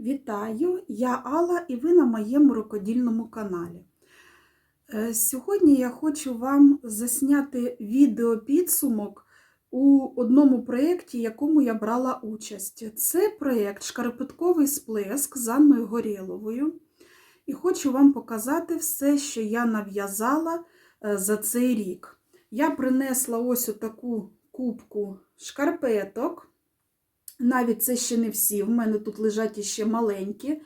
Вітаю! Я Алла і ви на моєму рукодільному каналі. Е, Сьогодні я хочу вам засняти відео підсумок у одному проєкті, якому я брала участь. Це проєкт Шкарпетковий сплеск з Анною Горєловою. І хочу вам показати все, що я нав'язала е, за цей рік. Я принесла ось таку кубку шкарпеток. Навіть це ще не всі. В мене тут лежать іще маленькі,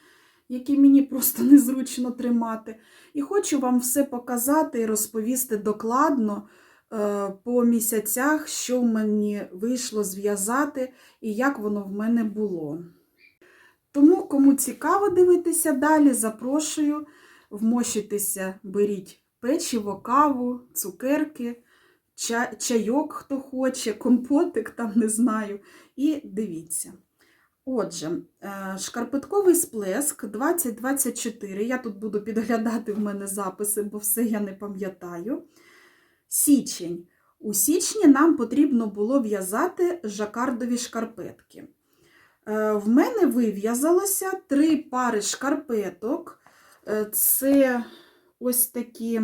які мені просто незручно тримати. І хочу вам все показати і розповісти докладно е, по місяцях, що мені вийшло зв'язати і як воно в мене було. Тому, кому цікаво дивитися далі, запрошую, вмощуйтеся, беріть печиво, каву, цукерки, чайок, хто хоче, компотик, там не знаю. І дивіться. Отже, е, шкарпетковий сплеск 2024. Я тут буду підглядати в мене записи, бо все я не пам'ятаю. Січень. У січні нам потрібно було в'язати жакардові шкарпетки. Е, В мене вив'язалося три пари шкарпеток. Е, Це ось такі,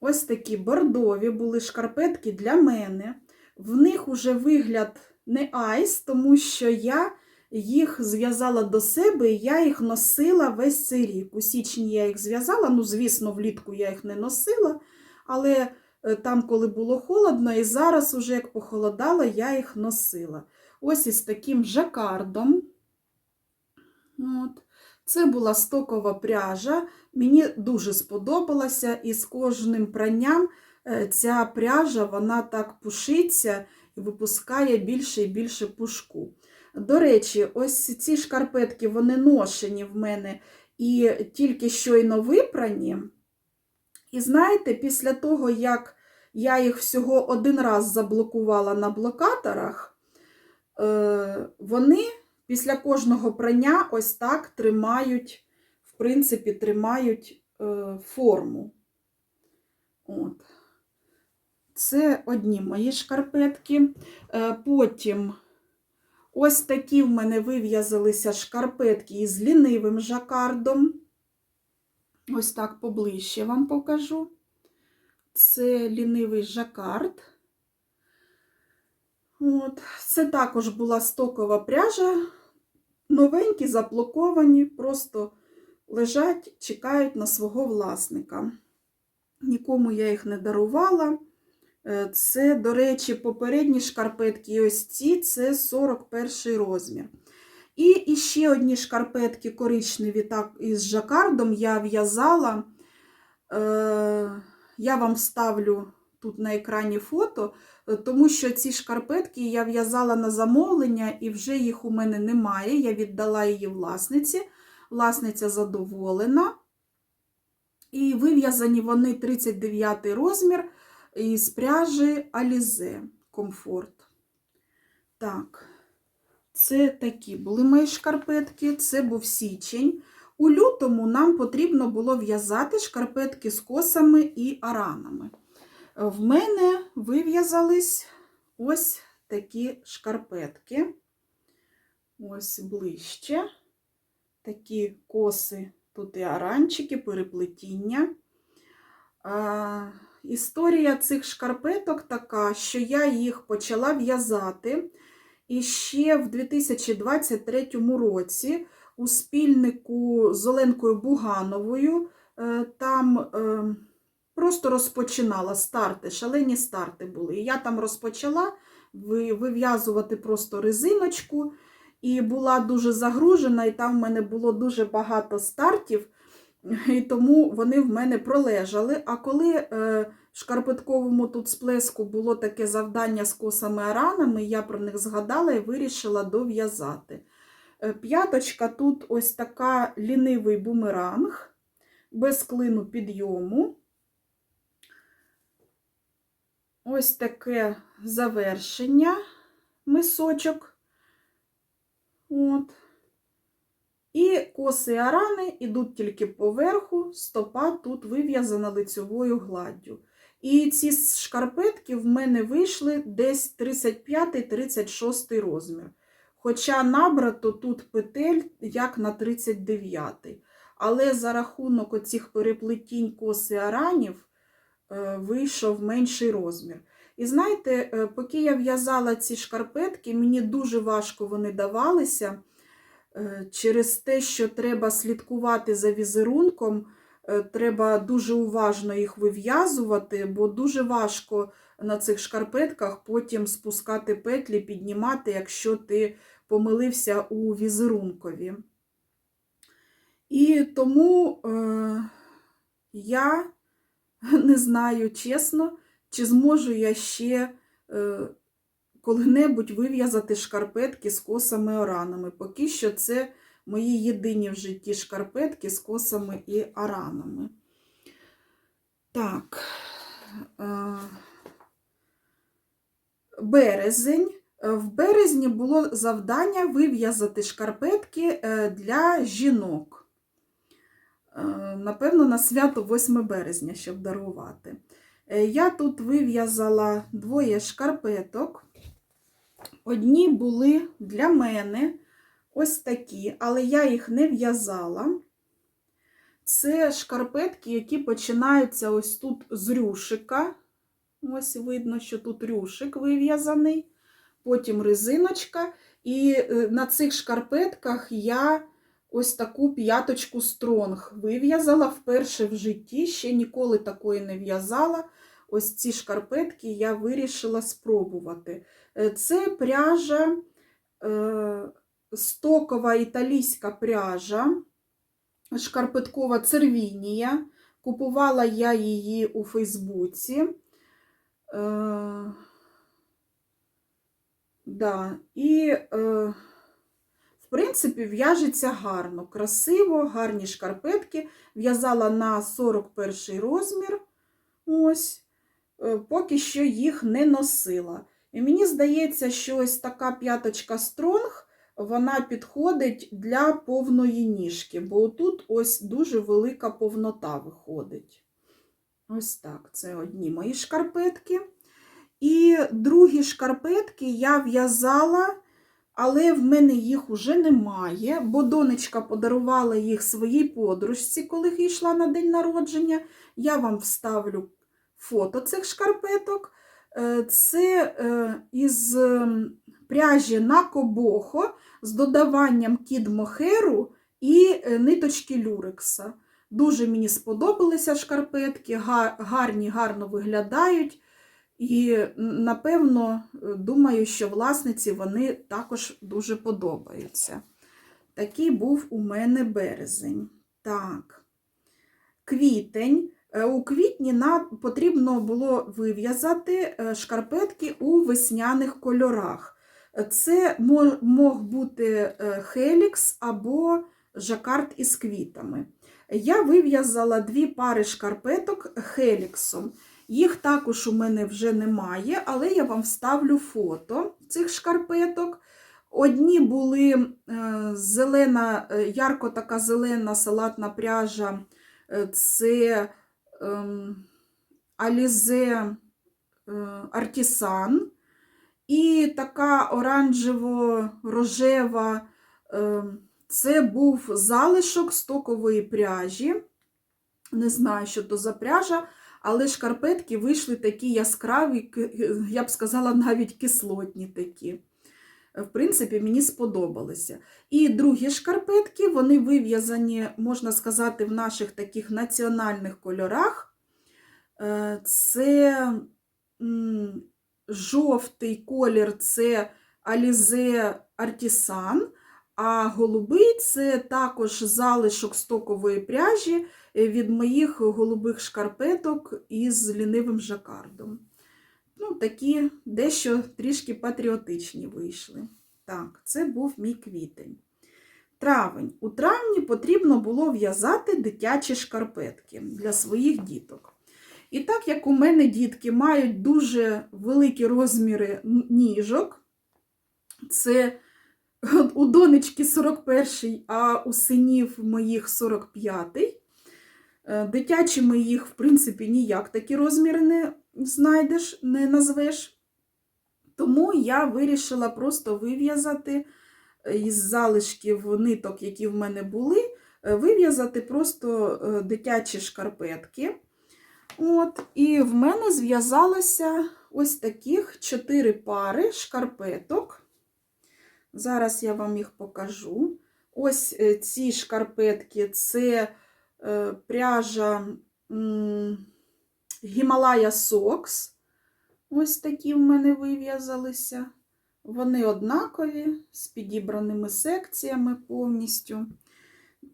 ось такі бордові були шкарпетки для мене. В них уже вигляд не айс, тому що я їх зв'язала до себе і я їх носила весь цей рік. У січні я їх зв'язала, ну, звісно, влітку я їх не носила, але е, там, коли було холодно, і зараз, уже як похолодало, я їх носила. Ось із таким жакардом. От. Це була стокова пряжа. Мені дуже сподобалося, і з кожним пранням е, ця пряжа вона так пушиться і випускає більше і більше пушку. До речі, ось ці шкарпетки вони ношені в мене і тільки щойно випрані. І знаєте, після того, як я їх всього один раз заблокувала на блокаторах, е, вони після кожного прання ось так тримають, в принципі, тримають е, форму. От. Це одні мої шкарпетки. Е, Потім ось такі в мене вив'язалися шкарпетки із лінивим жакардом. Ось так поближче вам покажу. Це лінивий жакард. От. Це також була стокова пряжа. Новенькі, заблоковані, просто лежать, чекають на свого власника. Нікому я їх не дарувала. Е, Це, до речі, попередні шкарпетки, і ось ці це 41 розмір. І іще одні шкарпетки коричневі так, із жакардом я в'язала. Е, Я вам вставлю тут на екрані фото, е, тому що ці шкарпетки я в'язала на замовлення, і вже їх у мене немає. Я віддала її власниці. Власниця задоволена. І вив'язані вони 39 розмір із пряжі Alize Comfort. Так, це такі були мої шкарпетки, це був січень. У лютому нам потрібно було в'язати шкарпетки з косами і аранами. В мене вив'язались ось такі шкарпетки. Ось ближче. Такі коси, тут і аранчики, переплетіння. А, Історія цих шкарпеток така, що я їх почала в'язати і ще в 2023 році у спільнику з Оленкою Бугановою е, там е, просто розпочинала старти, шалені старти були. І я там розпочала вив'язувати просто резиночку, і була дуже загружена, і там в мене було дуже багато стартів. І тому вони в мене пролежали. А коли е, в шкарпетковому тут сплеску було таке завдання з косами аранами, я про них згадала і вирішила дов'язати. Е, П'яточка тут ось така лінивий бумеранг, без клину підйому. Ось таке завершення мисочок. От. І коси арани йдуть тільки поверху, стопа тут вив'язана лицьовою гладдю. І ці шкарпетки в мене вийшли десь 35-36 розмір. Хоча набрато тут петель як на 39. Але за рахунок оцих переплетінь коси аранів вийшов менший розмір. І знаєте, е, поки я в'язала ці шкарпетки, мені дуже важко вони давалися е, через те, що треба слідкувати за візерунком, е, треба дуже уважно їх вив'язувати, бо дуже важко на цих шкарпетках потім спускати петлі, піднімати, якщо ти помилився у візерункові. І тому е, я не знаю чесно, чи зможу я ще е, коли-небудь вив'язати шкарпетки з косами оранами. Поки що це мої єдині в житті шкарпетки з косами і аранами. Так. Е, березень. Е, В березні було завдання вив'язати шкарпетки для жінок. Е, Напевно, на свято 8 березня, щоб дарувати. Е, Я тут вив'язала двоє шкарпеток. Одні були для мене ось такі, але я їх не в'язала. Це шкарпетки, які починаються ось тут з рюшика. Ось видно, що тут рюшик вив'язаний, потім резиночка. І е, на цих шкарпетках я ось таку п'яточку стронг вив'язала вперше в житті, ще ніколи такої не в'язала. Ось ці шкарпетки я вирішила спробувати. Е, Це пряжа, е, стокова італійська пряжа, шкарпеткова цервінія. Купувала я її у Фейсбуці. Е, да. І, е, принципі, в'яжеться гарно, красиво, гарні шкарпетки. В'язала на 41 розмір. Ось, Е, поки що їх не носила. І мені здається, що ось така п'яточка стронг, вона підходить для повної ніжки, бо тут ось дуже велика повнота виходить. Ось так, це одні мої шкарпетки. І другі шкарпетки я в'язала, але в мене їх уже немає, бо донечка подарувала їх своїй подружці, коли йшла на день народження. Я вам вставлю фото цих шкарпеток. Е, Це е, із ем, пряжі на кобохо з додаванням кід мохеру і е, ниточки люрекса. Дуже мені сподобалися шкарпетки, гарні, гарно виглядають. І, напевно, е, думаю, що власниці вони також дуже подобаються. Такий був у мене березень. Так, квітень. Е, У квітні нам потрібно було вив'язати е, шкарпетки у весняних кольорах. Це мог бути хелікс або жакард із квітами. Я вив'язала дві пари шкарпеток хеліксом. Їх також у мене вже немає, але я вам вставлю фото цих шкарпеток. Одні були е, зелена, е, ярко така зелена салатна пряжа, е, це ем, Alize е, Артісан. І така оранжево-рожева, це був залишок стокової пряжі. Не знаю, що то за пряжа, але шкарпетки вийшли такі яскраві, я б сказала, навіть кислотні такі. В принципі, мені сподобалися. І другі шкарпетки, вони вив'язані, можна сказати, в наших таких національних кольорах. Е, Це жовтий колір це Alize Artisan, а голубий це також залишок стокової пряжі е, від моїх голубих шкарпеток із лінивим жакардом. Ну, такі дещо трішки патріотичні вийшли. Так, це був мій квітень. Травень. У травні потрібно було в'язати дитячі шкарпетки для своїх діток. І так як у мене дітки мають дуже великі розміри ніжок, це у донечки 41-й, а у синів моїх 45. Е, Дитячими їх, в принципі, ніяк такі розміри не знайдеш, не назвеш. Тому я вирішила просто вив'язати із залишків ниток, які в мене були, е, вив'язати просто е, дитячі шкарпетки. От, І в мене зв'язалося ось таких чотири пари шкарпеток. Зараз я вам їх покажу. Ось е, ці шкарпетки це е, пряжа Himalaya Socks. Ось такі в мене вив'язалися. Вони однакові, з підібраними секціями повністю.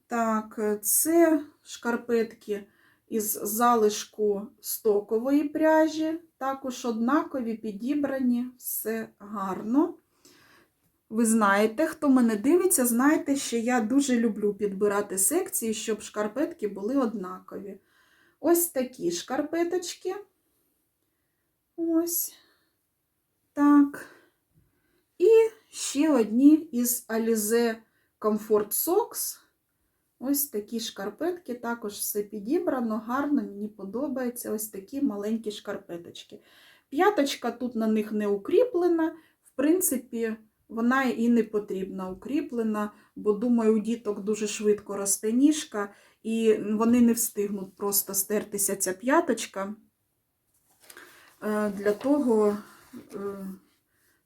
Так, е, це шкарпетки із залишку стокової пряжі. Також однакові, підібрані, все гарно. Ви знаєте, хто мене дивиться, знаєте, що я дуже люблю підбирати секції, щоб шкарпетки були однакові. Ось такі шкарпеточки. Ось так. І ще одні із Alize Comfort Socks. Ось такі шкарпетки, також все підібрано, гарно, мені подобається ось такі маленькі шкарпеточки. П'яточка тут на них не укріплена, в принципі, вона і не потрібна укріплена, бо, думаю, у діток дуже швидко росте ніжка, і вони не встигнуть просто стертися ця п'яточка Е, для того, е,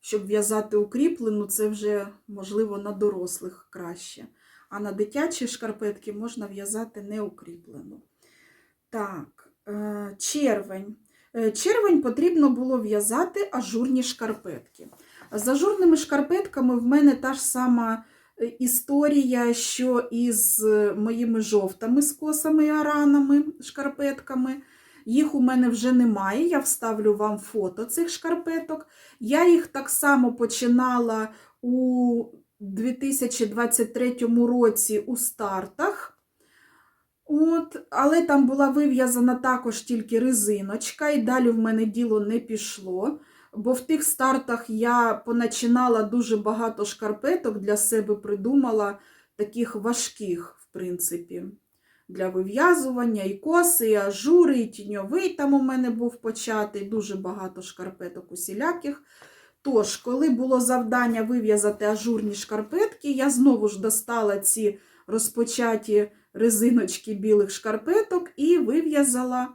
щоб в'язати укріплену, це вже, можливо, на дорослих краще. А на дитячі шкарпетки можна в'язати неукріплену. Так, е, червень. Е, Червень потрібно було в'язати ажурні шкарпетки. З ажурними шкарпетками в мене та ж сама е, історія, що із моїми жовтими скосами і аранами шкарпетками. Їх у мене вже немає. Я вставлю вам фото цих шкарпеток. Я їх так само починала у 2023 році у стартах. От, Але там була вив'язана також тільки резиночка, і далі в мене діло не пішло. Бо в тих стартах я поначинала дуже багато шкарпеток для себе придумала, таких важких, в принципі, для вив'язування, і коси, і ажури, і тіньовий там у мене був початий, дуже багато шкарпеток усіляких. Тож, коли було завдання вив'язати ажурні шкарпетки, я знову ж достала ці розпочаті резиночки білих шкарпеток і вив'язала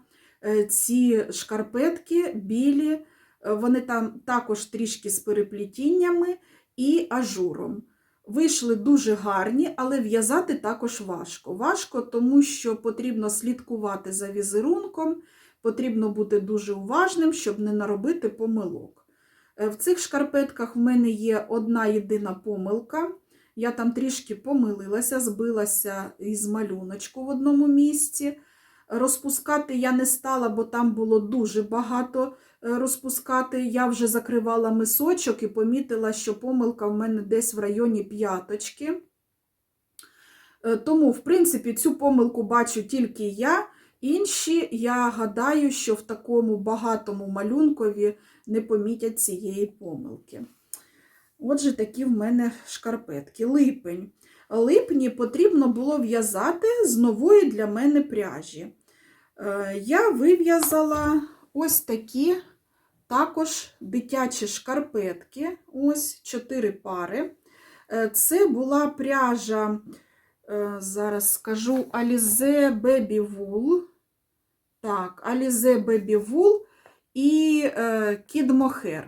е, ці шкарпетки білі, е, вони там також трішки з переплітіннями і ажуром. Вийшли дуже гарні, але в'язати також важко. Важко, тому що потрібно слідкувати за візерунком, потрібно бути дуже уважним, щоб не наробити помилок. Е, В цих шкарпетках в мене є одна єдина помилка. Я там трішки помилилася, збилася із малюночку в одному місці. Розпускати я не стала, бо там було дуже багато е, розпускати. Я вже закривала мисочок і помітила, що помилка в мене десь в районі п'яточки. Е, Тому, в принципі, цю помилку бачу тільки я. Інші, я гадаю, що в такому багатому малюнкові не помітять цієї помилки. Отже, такі в мене шкарпетки. Липень. Липні потрібно було в'язати з нової для мене пряжі. Е, Я вив'язала ось такі також дитячі шкарпетки, ось чотири пари. Е, Це була пряжа, е, зараз скажу, Alize Baby Wool. Так, Alize Baby Wool і Kid Mohair.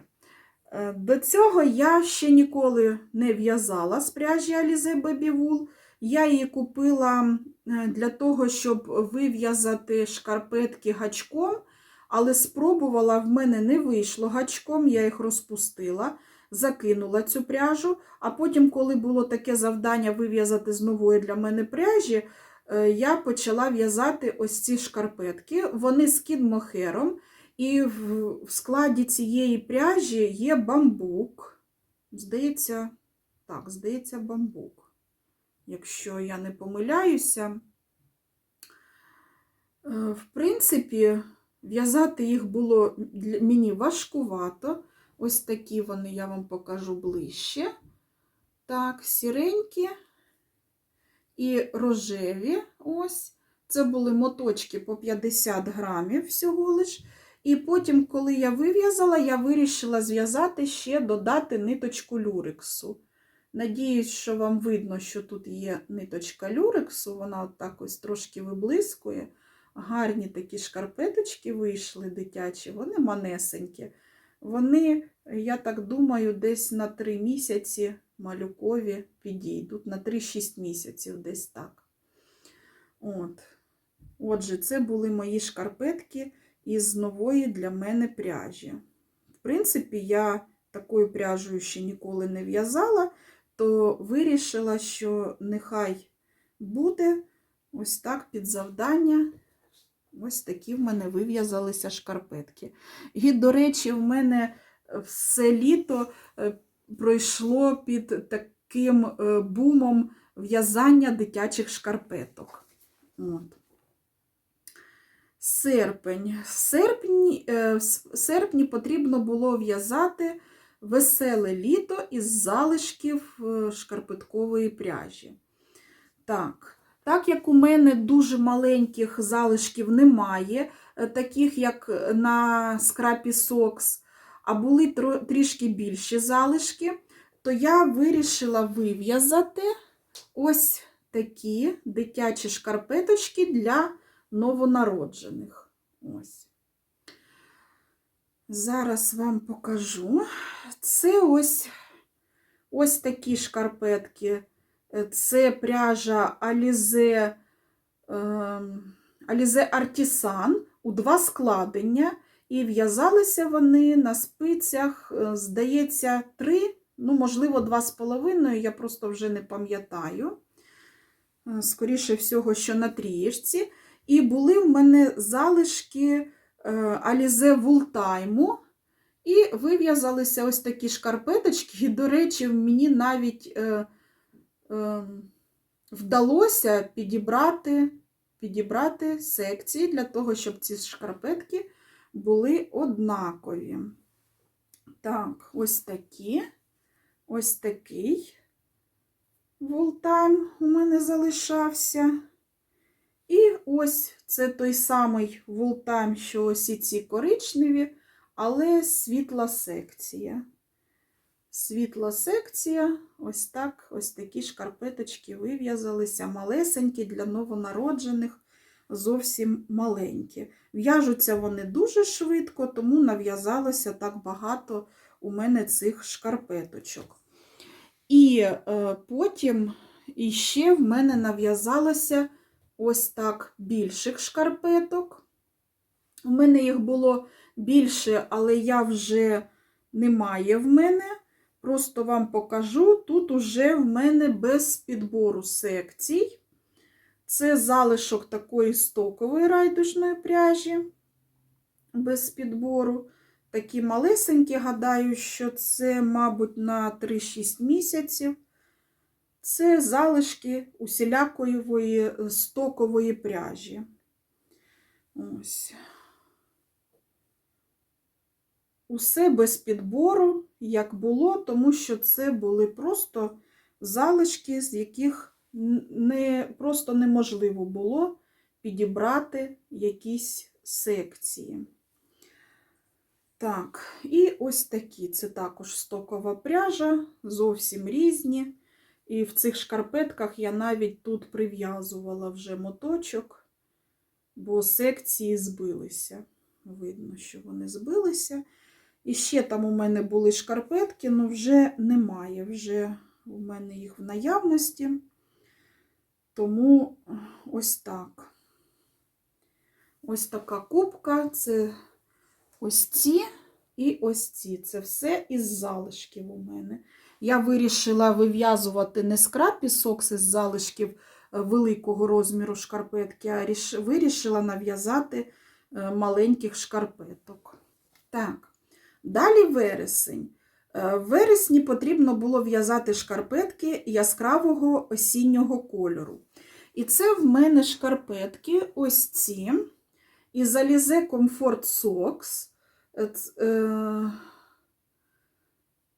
Е, До цього я ще ніколи не в'язала з пряжі Alize. Я її купила е, для того, щоб вив'язати шкарпетки гачком, але спробувала, в мене не вийшло гачком, я їх розпустила, закинула цю пряжу, а потім, коли було таке завдання вив'язати з нової для мене пряжі, е, я почала в'язати ось ці шкарпетки. Вони з кідмохером. І в складі цієї пряжі є бамбук. Здається, так, здається, бамбук. Якщо я не помиляюся. Е, В принципі, в'язати їх було мені важкувато. Ось такі вони я вам покажу ближче. Так, сіренькі і рожеві. Ось. Це були моточки по 50 грамів всього лиш. І потім, коли я вив'язала, я вирішила зв'язати ще додати ниточку люрексу. Надіюсь, що вам видно, що тут є ниточка люрексу, вона от так ось трошки виблискує. Гарні такі шкарпеточки вийшли дитячі, вони манесенькі. Вони, я так думаю, десь на 3 місяці малюкові підійдуть, на 3-6 місяців десь так. От. Отже, це були мої шкарпетки із нової для мене пряжі. В принципі, я такою пряжею ще ніколи не в'язала, то вирішила, що нехай буде ось так під завдання. Ось такі в мене вив'язалися шкарпетки. І, до речі, в мене все літо е, пройшло під таким е, бумом в'язання дитячих шкарпеток. От. Серпень. В серпні, е, в серпні потрібно було в'язати веселе літо із залишків е, шкарпеткової пряжі. Так, так як у мене дуже маленьких залишків немає, е, таких як на скрапі Socks, а були трішки більші залишки, то я вирішила вив'язати ось такі дитячі шкарпеточки для новонароджених. Ось. Зараз вам покажу. Це ось, ось такі шкарпетки. Це пряжа Alize, ем, Alize Artisan у два складення. І в'язалися вони на спицях, е, здається, три, ну, можливо, два з половиною, я просто вже не пам'ятаю. Е, Скоріше всього, що на трієчці. І були в мене залишки е, Alize Вултайму. І вив'язалися ось такі шкарпеточки. І, до речі, мені навіть е, е, вдалося підібрати, підібрати секції для того, щоб ці шкарпетки були однакові. Так, ось такі, ось такий волтайм у мене залишався. І ось це той самий волтайм, що ось ці коричневі, але світла секція. Світла секція, ось так, ось такі шкарпеточки вив'язалися, малесенькі для новонароджених, зовсім маленькі. В'яжуться вони дуже швидко, тому нав'язалося так багато у мене цих шкарпеточок. І е, потім іще в мене нав'язалося ось так більших шкарпеток. У мене їх було більше, але я вже немає в мене. Просто вам покажу. Тут уже в мене без підбору секцій. Це залишок такої стокової райдужної пряжі без підбору. Такі малесенькі, гадаю, що це, мабуть, на 3-6 місяців. Це залишки усілякої е, стокової пряжі. Ось. Усе без підбору, як було, тому що це були просто залишки, з яких не, просто неможливо було підібрати якісь секції. Так, і ось такі. Це також стокова пряжа, зовсім різні. І в цих шкарпетках я навіть тут прив'язувала вже моточок, бо секції збилися. Видно, що вони збилися. І ще там у мене були шкарпетки, але вже немає. Вже у мене їх в наявності. Тому ось так. Ось така кубка. Це ось ці і ось ці. Це все із залишків у мене. Я вирішила вив'язувати не скрапі сокс із залишків е, великого розміру шкарпетки, а вирішила нав'язати е, маленьких шкарпеток. Так, далі вересень. Е, В вересні потрібно було в'язати шкарпетки яскравого осіннього кольору. І це в мене шкарпетки ось ці. Із Alize Comfort Socks. Е,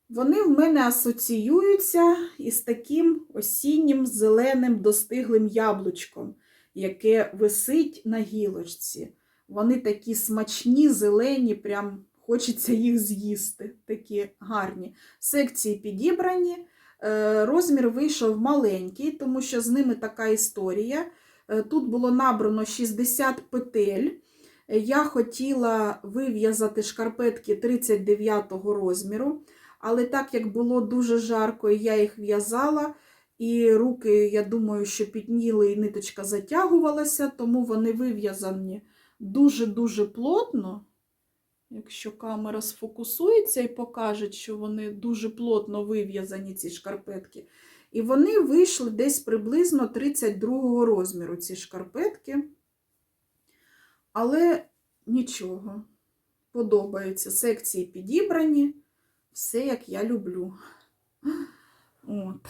Вони в мене асоціюються із таким осіннім зеленим достиглим яблучком, яке висить на гілочці. Вони такі смачні, зелені, прям хочеться їх з'їсти. Такі гарні. Секції підібрані. Е, Розмір вийшов маленький, тому що з ними така історія. Е, Тут було набрано 60 петель. Я хотіла вив'язати шкарпетки 39 розміру, але так як було дуже жарко, я їх в'язала, і руки, я думаю, що підніли і ниточка затягувалася, тому вони вив'язані дуже-дуже плотно. Якщо камера сфокусується і покаже, що вони дуже плотно вив'язані, ці шкарпетки. І вони вийшли десь приблизно 32 розміру, ці шкарпетки. Але нічого, подобаються. Секції підібрані, все як я люблю. От.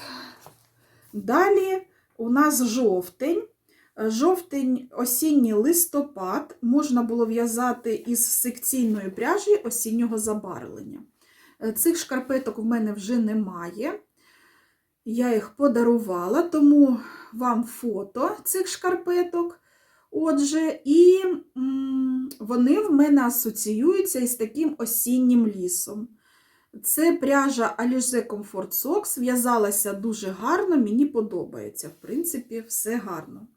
Далі у нас жовтень. Жовтень, осінній листопад можна було в'язати із секційної пряжі осіннього забарвлення. Цих шкарпеток в мене вже немає. Я їх подарувала, тому вам фото цих шкарпеток. Отже, і вони в мене асоціюються із таким осіннім лісом. Це пряжа Alize Comfort Socks, в'язалася дуже гарно, мені подобається. В принципі, все гарно.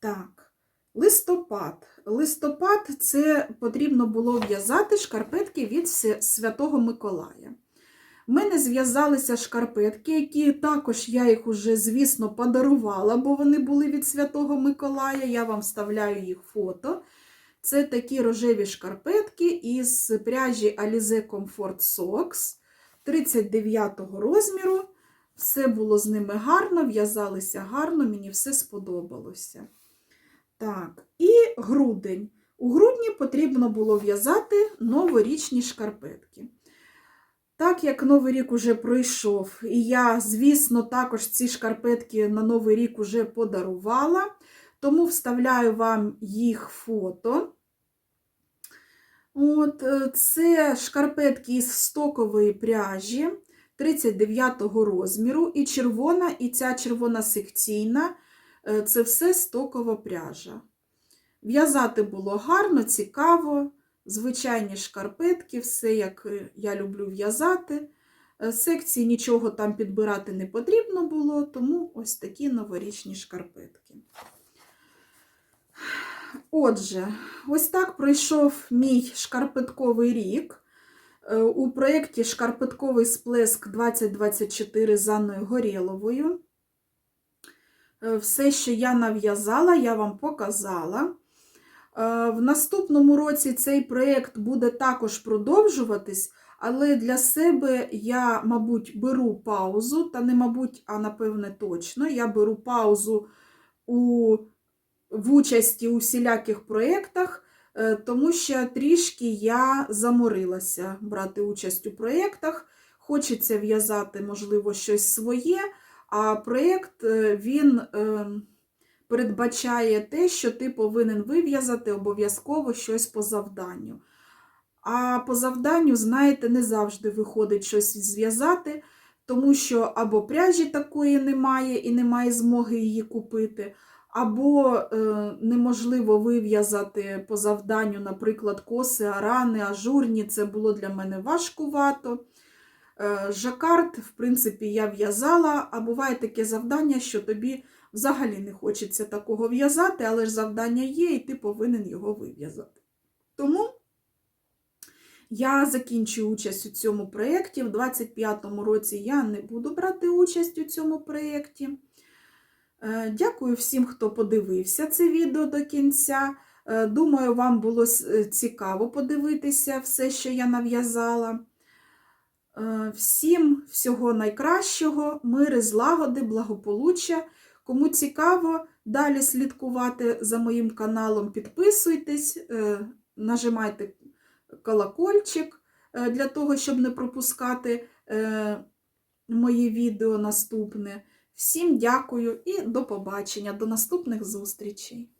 Так, листопад. Листопад це потрібно було в'язати шкарпетки від Святого Миколая. У мене зв'язалися шкарпетки, які також я їх уже, звісно, подарувала, бо вони були від Святого Миколая. Я вам вставляю їх фото. Це такі рожеві шкарпетки із пряжі Alize Comfort Socks 39 розміру. Все було з ними гарно, в'язалися гарно, мені все сподобалося. Так, і грудень. У грудні потрібно було в'язати новорічні шкарпетки. Так як Новий рік уже пройшов, і я, звісно, також ці шкарпетки на Новий рік уже подарувала, тому вставляю вам їх фото. От, е, це шкарпетки із стокової пряжі 39 розміру, і червона, і ця червона секційна е, це все стокова пряжа. В'язати було гарно, цікаво, звичайні шкарпетки, все як е, я люблю в'язати. Е, Секції нічого там підбирати не потрібно було, тому ось такі новорічні шкарпетки. Отже, ось так пройшов мій шкарпетковий рік. Е, У проєкті Шкарпетковий сплеск 2024 з Анною Горєловою. Все, що я нав'язала, я вам показала. Е, В наступному році цей проєкт буде також продовжуватись, але для себе я, мабуть, беру паузу, та не мабуть, а напевне точно. Я беру паузу у, в участі у всіляких проєктах, е, тому що трішки я заморилася брати участь у проєктах. Хочеться в'язати, можливо, щось своє, а проєкт е, він е, передбачає те, що ти повинен вив'язати обов'язково щось по завданню. А по завданню, знаєте, не завжди виходить щось зв'язати, тому що або пряжі такої немає і немає змоги її купити, або е, неможливо вив'язати по завданню, наприклад, коси, арани, ажурні. Це було для мене важкувато. Е, Жакард, в принципі, я в'язала, а буває таке завдання, що тобі взагалі не хочеться такого в'язати, але ж завдання є, і ти повинен його вив'язати. Тому я закінчую участь у цьому проєкті. В 25-му році я не буду брати участь у цьому проєкті. Е, Дякую всім, хто подивився це відео до кінця. Е, Думаю, вам було цікаво подивитися все, що я нав'язала. Е, Всім всього найкращого, мири, злагоди, благополуччя. Кому цікаво далі слідкувати за моїм каналом, підписуйтесь, е, нажимайте колокольчик е, для того, щоб не пропускати е, мої відео наступне. Всім дякую і до побачення, до наступних зустрічей!